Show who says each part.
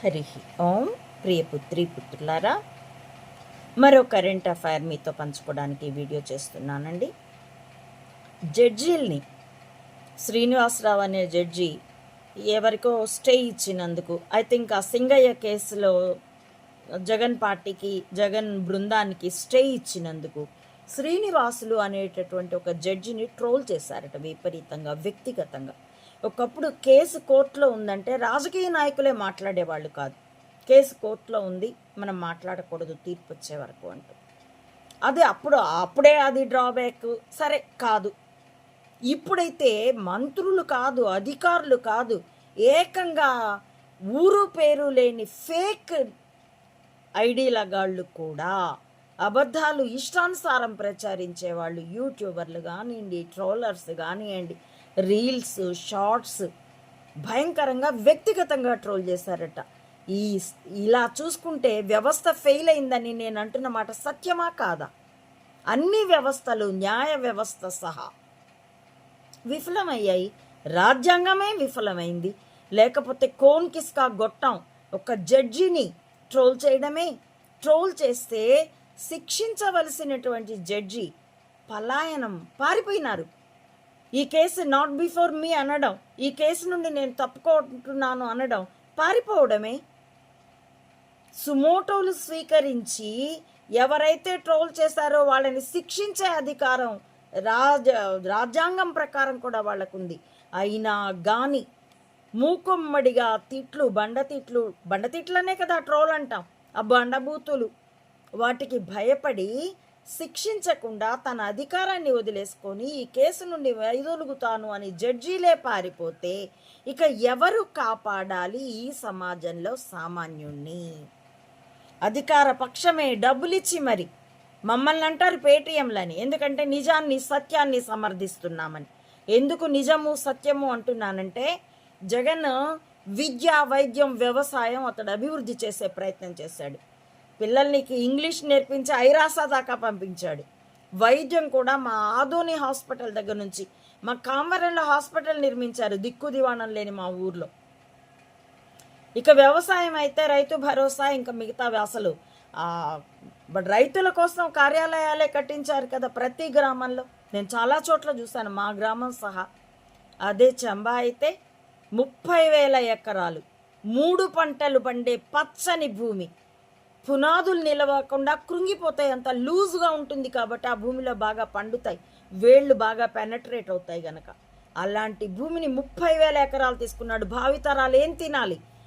Speaker 1: హరి ఓం ప్రియ పుత్రి పుత్రులారా మరో current affair మీతో పంచుకోవడానికి వీడియో చేస్తున్నానండి. జడ్జీల్ని శ్రీనివాసరావు అనే జడ్జి ఎవరికో స్టే ఇచ్చినందుకు ఐ థింక్ ఆ సింగయ్య కేసులో జగన్ పార్టీకి జగన్ బృందానికి స్టే ఇచ్చినందుకు శ్రీనివాసులు అనేటటువంటి ఒక జడ్జిని ట్రోల్ చేశారట విపరీతంగా వ్యక్తిగతంగా. ఒకప్పుడు కేసు కోర్టులో ఉందంటే రాజకీయ నాయకులే మాట్లాడేవాళ్ళు కాదు. కేసు కోర్టులో ఉంది మనం మాట్లాడకూడదు తీర్పు వచ్చే వరకు అంటూ. అది అప్పుడు అప్పుడే అది డ్రాబ్యాక్ సరే కాదు. ఇప్పుడైతే మంత్రులు కాదు అధికారులు కాదు ఏకంగా ఊరు పేరు లేని ఫేక్ ఐడీల గాళ్ళు కూడా అబద్ధాలు ఇష్టానుసారం ప్రచారించే వాళ్ళు యూట్యూబర్లు కానివ్వండి ట్రోలర్స్ కానివ్వండి రీల్స్ షార్ట్స్ భయంకరంగా వ్యక్తిగతంగా ట్రోల్ చేశారట. ఈ ఇలా చూసుకుంటే వ్యవస్థ ఫెయిల్ అయిందని నేను అంటున్న మాట సత్యమా కాదా? అన్ని వ్యవస్థలు న్యాయ వ్యవస్థ సహా విఫలమయ్యాయి. రాజ్యాంగమే విఫలమైంది. లేకపోతే కోన్ కిస్కా గొట్టం ఒక జడ్జిని ట్రోల్ చేయడమే. ట్రోల్ చేస్తే శిక్షించవలసినటువంటి జడ్జి పలాయనం పారిపోయినారు. ఈ కేసు నాట్ బిఫోర్ మీ అనడం ఈ కేసు నుండి నేను తప్పుకుంటున్నాను అనడం పారిపోవడమే. సుమోటోలు స్వీకరించి ఎవరైతే ట్రోల్ చేశారో వాళ్ళని శిక్షించే అధికారం రాజ రాజ్యాంగం ప్రకారం కూడా వాళ్ళకుంది. అయినా గాని మూకుమ్మడిగా తిట్లు బండతిట్లు బండతిట్లనే కదా ట్రోల్ అంటాం. ఆ బండబూతులు. వాటికి భయపడి శిక్షించకుండా తన అధికారాన్ని వదిలేసుకొని ఈ కేసు నుండి వైదొలుగుతాను అని జడ్జీలే పారిపోతే ఇక ఎవరు కాపాడాలి ఈ సమాజంలో సామాన్యుణ్ణి? అధికార పక్షమే డబ్బులిచ్చి మరి. మమ్మల్ని అంటారు పేటీఎంలని. ఎందుకంటే నిజాన్ని సత్యాన్ని సమర్థిస్తున్నామని. ఎందుకు నిజము సత్యము అంటున్నానంటే జగన్ విద్య వైద్యం వ్యవసాయం అతడు అభివృద్ధి చేసే ప్రయత్నం చేశాడు. పిల్లల్నికి ఇంగ్లీష్ నేర్పించి ఐరాసా దాకా పంపించాడు. వైద్యం కూడా మా ఆదోని హాస్పిటల్ దగ్గర నుంచి మా కామరంలో హాస్పిటల్ నిర్మించారు దిక్కు దివాణం లేని మా ఊర్లో. ఇక వ్యవసాయం అయితే రైతు భరోసా ఇంకా మిగతా అసలు బట్ రైతుల కోసం కార్యాలయాలే కట్టించారు కదా ప్రతి గ్రామంలో. నేను చాలా చోట్ల చూశాను మా గ్రామం సహా. అదే చంబా అయితే ముప్పై వేల ఎకరాలు. మూడు పంటలు పండే పచ్చని భూమి. పునాదులు నిలవకుండా కృంగిపోతాయి. అంత లూజ్గా ఉంటుంది కాబట్టి ఆ భూమిలో బాగా పండుతాయి. వేళ్ళు బాగా పెనట్రేట్ అవుతాయి గనక. అలాంటి భూమిని ముప్పై వేల ఎకరాలు తీసుకున్నాడు. భావితరాలు ఏం తినాలి?